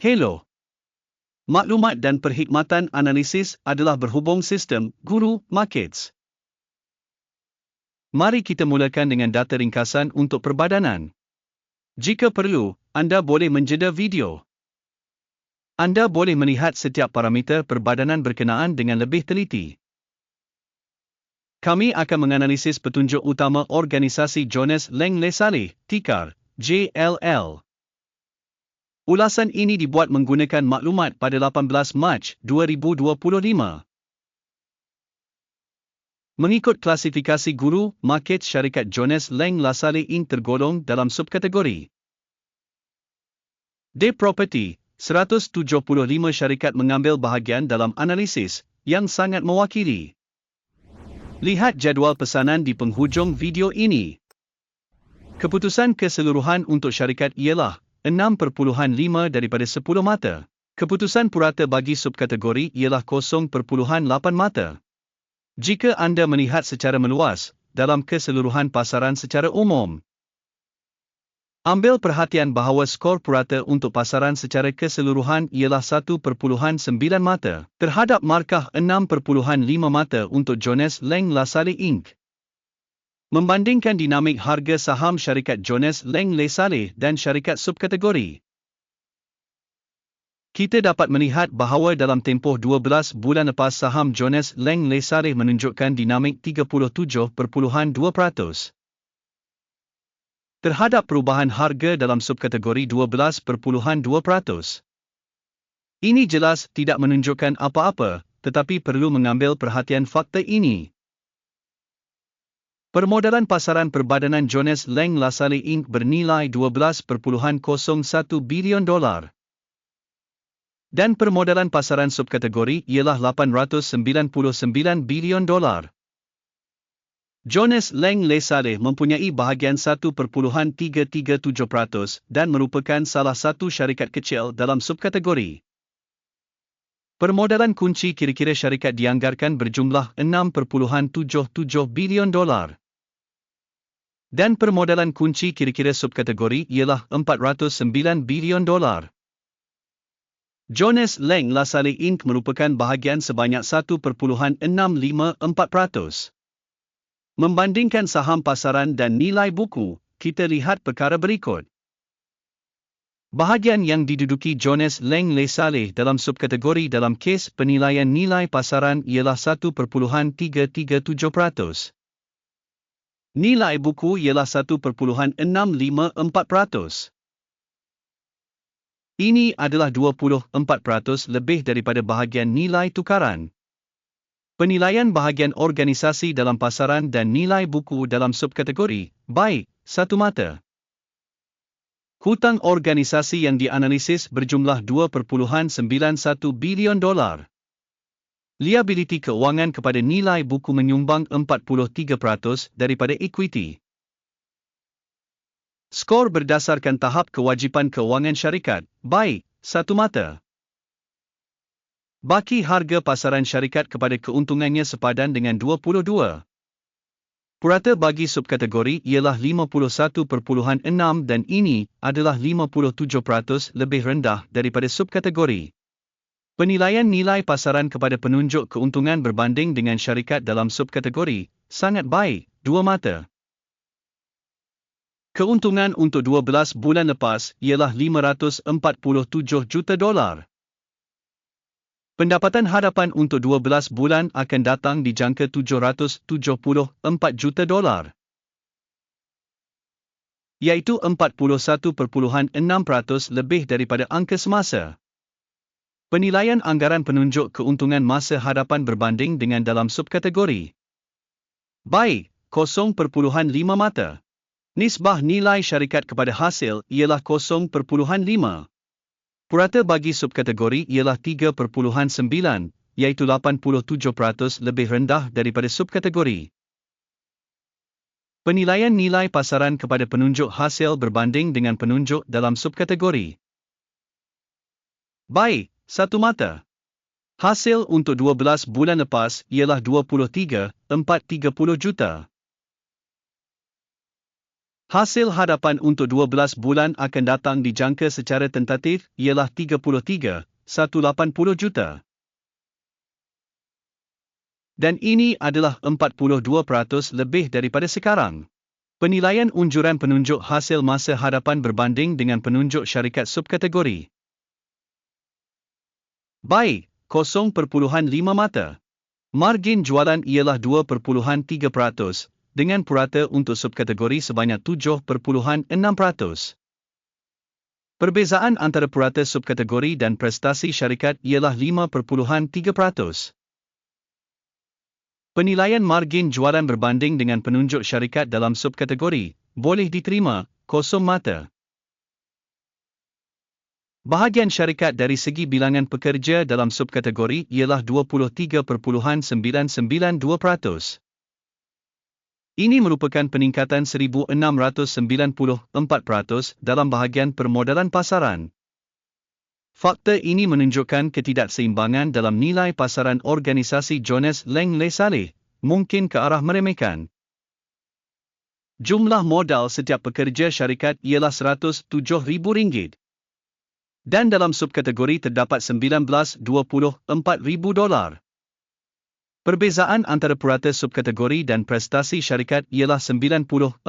Hello. Maklumat dan perkhidmatan analisis adalah berhubung sistem Guru Markets. Mari kita mulakan dengan data ringkasan untuk perbadanan. Jika perlu, anda boleh menjeda video. Anda boleh melihat setiap parameter perbadanan berkenaan dengan lebih teliti. Kami akan menganalisis petunjuk utama organisasi Jonas Lang Lesale, Tikar, JLL. Ulasan ini dibuat menggunakan maklumat pada 18 Mac 2025. Mengikut klasifikasi guru, market syarikat Jonas Lang Lasale Inc. tergolong dalam subkategori. D Property, 175 syarikat mengambil bahagian dalam analisis yang sangat mewakili. Lihat jadual pesanan di penghujung video ini. Keputusan keseluruhan untuk syarikat ialah 6.5 daripada 10 mata. Keputusan purata bagi subkategori ialah 0.8 mata. Jika anda melihat secara meluas, dalam keseluruhan pasaran secara umum, Ambil perhatian bahawa skor purata untuk pasaran secara keseluruhan ialah 1.9 mata terhadap markah 6.5 mata untuk Jonas Lang LaSalle Inc. Membandingkan dinamik harga saham syarikat Jonas Lang LaSalle dan syarikat subkategori. Kita dapat melihat bahawa dalam tempoh 12 bulan lepas saham Jonas Lang LaSalle menunjukkan dinamik 37.2% terhadap perubahan harga dalam subkategori 12.2%. Ini jelas tidak menunjukkan apa-apa, tetapi perlu mengambil perhatian fakta ini. Permodalan pasaran perbadanan Jonas Lang LaSalle Inc. bernilai 12.01 bilion dolar. Dan permodalan pasaran subkategori ialah 899 bilion dolar. Jonas Lang Lesale mempunyai bahagian 1.337% dan merupakan salah satu syarikat kecil dalam subkategori. Permodalan kunci kira-kira syarikat dianggarkan berjumlah 6.77 bilion dolar. Dan permodalan kunci kira-kira subkategori ialah 409 bilion dolar. Jonas Lang LaSalle Inc. merupakan bahagian sebanyak 1.654%. Membandingkan saham pasaran dan nilai buku, kita lihat perkara berikut. Bahagian yang diduduki Jonas Lang Lesale dalam subkategori dalam kes penilaian nilai pasaran ialah 1.337%. Nilai buku ialah 1.654%. Ini adalah 24% lebih daripada bahagian nilai tukaran. Penilaian bahagian organisasi dalam pasaran dan nilai buku dalam subkategori, baik, satu mata. Hutang organisasi yang dianalisis berjumlah 2.91 bilion dolar. Liability keuangan kepada nilai buku menyumbang 43% daripada equity. Skor berdasarkan tahap kewajipan keuangan syarikat, baik, satu mata. Baki harga pasaran syarikat kepada keuntungannya sepadan dengan 22. Purata bagi subkategori ialah 51.6 dan ini adalah 57% lebih rendah daripada subkategori. Penilaian nilai pasaran kepada penunjuk keuntungan berbanding dengan syarikat dalam subkategori sangat baik, dua mata. Keuntungan untuk 12 bulan lepas ialah 547 juta dolar. Pendapatan hadapan untuk 12 bulan akan datang di jangka 774 juta dolar. Iaitu 41.6% lebih daripada angka semasa. Penilaian anggaran penunjuk keuntungan masa hadapan berbanding dengan dalam subkategori. Baik, 0.5 mata. Nisbah nilai syarikat kepada hasil ialah 0.5. Purata bagi subkategori ialah 3.9, iaitu 87% lebih rendah daripada subkategori. Penilaian nilai pasaran kepada penunjuk hasil berbanding dengan penunjuk dalam subkategori. Baik, satu mata. Hasil untuk 12 bulan lepas ialah 23, 430 juta. Hasil hadapan untuk 12 bulan akan datang dijangka secara tentatif ialah 33, 180 juta. Dan ini adalah 42% lebih daripada sekarang. Penilaian unjuran penunjuk hasil masa hadapan berbanding dengan penunjuk syarikat subkategori. Baik, 0.5 mata. Margin jualan ialah 2.3%, dengan purata untuk subkategori sebanyak 7.6%. Perbezaan antara purata subkategori dan prestasi syarikat ialah 5.3%. Penilaian margin jualan berbanding dengan penunjuk syarikat dalam subkategori boleh diterima kosong mata. Bahagian syarikat dari segi bilangan pekerja dalam subkategori ialah 23.992%. Ini merupakan peningkatan 1694% dalam bahagian permodalan pasaran. Faktor ini menunjukkan ketidakseimbangan dalam nilai pasaran organisasi Jonas Leng Le Saleh, mungkin ke arah meremehkan. Jumlah modal setiap pekerja syarikat ialah RM107,000. Dan dalam subkategori terdapat RM19,24,000. Perbezaan antara purata subkategori dan prestasi syarikat ialah 94.4%.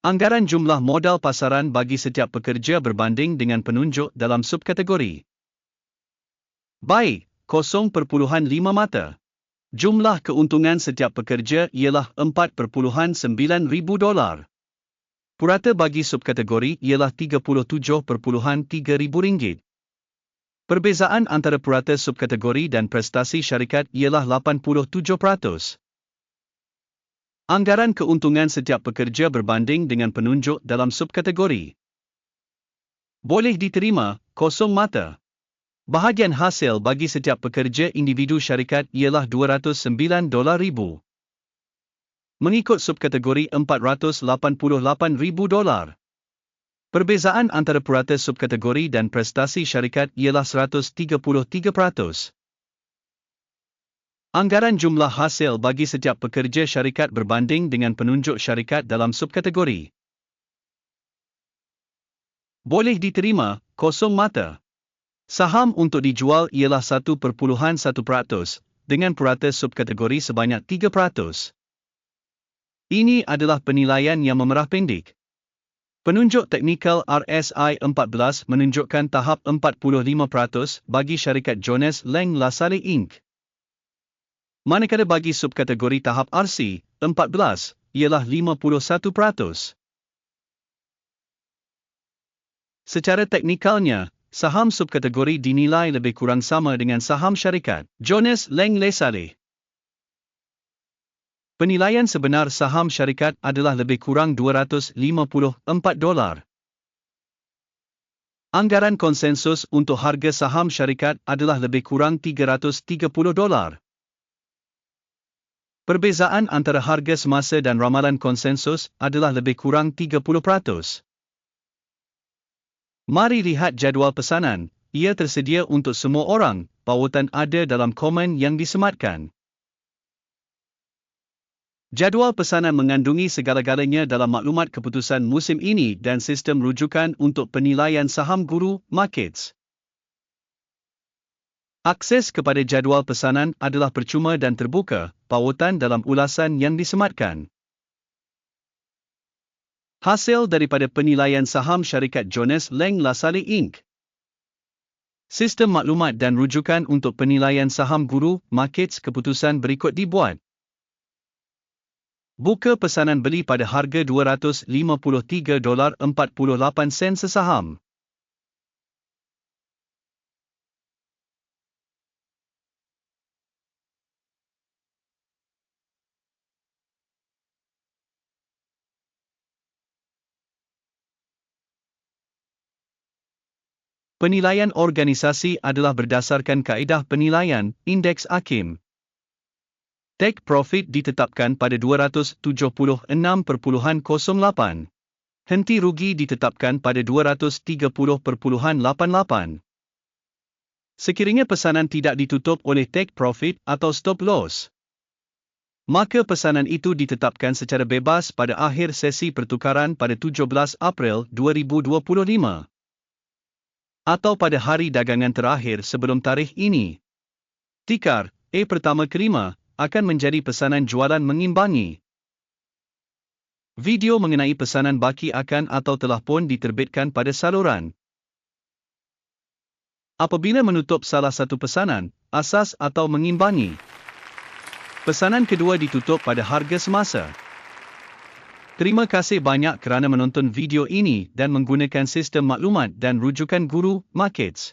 Anggaran jumlah modal pasaran bagi setiap pekerja berbanding dengan penunjuk dalam subkategori. Baik, 0.5 mata. Jumlah keuntungan setiap pekerja ialah 4.9 ribu dolar. Purata bagi subkategori ialah 37.3 ribu ringgit. Perbezaan antara purata subkategori dan prestasi syarikat ialah 87%. Anggaran keuntungan setiap pekerja berbanding dengan penunjuk dalam subkategori. Boleh diterima, kosong mata. Bahagian hasil bagi setiap pekerja individu syarikat ialah 209 dolar ribu. Mengikut subkategori 488 ribu dolar. Perbezaan antara purata subkategori dan prestasi syarikat ialah 133%. Anggaran jumlah hasil bagi setiap pekerja syarikat berbanding dengan penunjuk syarikat dalam subkategori. Boleh diterima, kosong mata. Saham untuk dijual ialah 1.1% dengan purata subkategori sebanyak 3%. Ini adalah penilaian yang memerah pendek. Penunjuk teknikal RSI 14 menunjukkan tahap 45% bagi syarikat Jonas Lang LaSalle Inc. Manakala bagi subkategori tahap RC 14 ialah 51%. Secara teknikalnya, saham subkategori dinilai lebih kurang sama dengan saham syarikat Jonas Lang LaSalle. Penilaian sebenar saham syarikat adalah lebih kurang 254 dolar. Anggaran konsensus untuk harga saham syarikat adalah lebih kurang 330 dolar. Perbezaan antara harga semasa dan ramalan konsensus adalah lebih kurang 30%. Mari lihat jadual pesanan. Ia tersedia untuk semua orang. Pautan ada dalam komen yang disematkan. Jadual pesanan mengandungi segala-galanya dalam maklumat keputusan musim ini dan sistem rujukan untuk penilaian saham guru markets. Akses kepada jadual pesanan adalah percuma dan terbuka, pautan dalam ulasan yang disematkan. Hasil daripada penilaian saham syarikat Jonas Lang LaSalle Inc. Sistem maklumat dan rujukan untuk penilaian saham guru markets keputusan berikut dibuat. Buka pesanan beli pada harga 253 dolar 48 sen sesaham. Penilaian organisasi adalah berdasarkan kaedah penilaian Indeks Akim. Take profit ditetapkan pada 276.08. Henti rugi ditetapkan pada 230.88. Sekiranya pesanan tidak ditutup oleh take profit atau stop loss, maka pesanan itu ditetapkan secara bebas pada akhir sesi pertukaran pada 17 April 2025 atau pada hari dagangan terakhir sebelum tarikh ini. Tikar, A pertama kelima, akan menjadi pesanan jualan mengimbangi. Video mengenai pesanan baki akan atau telah pun diterbitkan pada saluran. Apabila menutup salah satu pesanan, asas atau mengimbangi. Pesanan kedua ditutup pada harga semasa. Terima kasih banyak kerana menonton video ini dan menggunakan sistem maklumat dan rujukan guru Markets.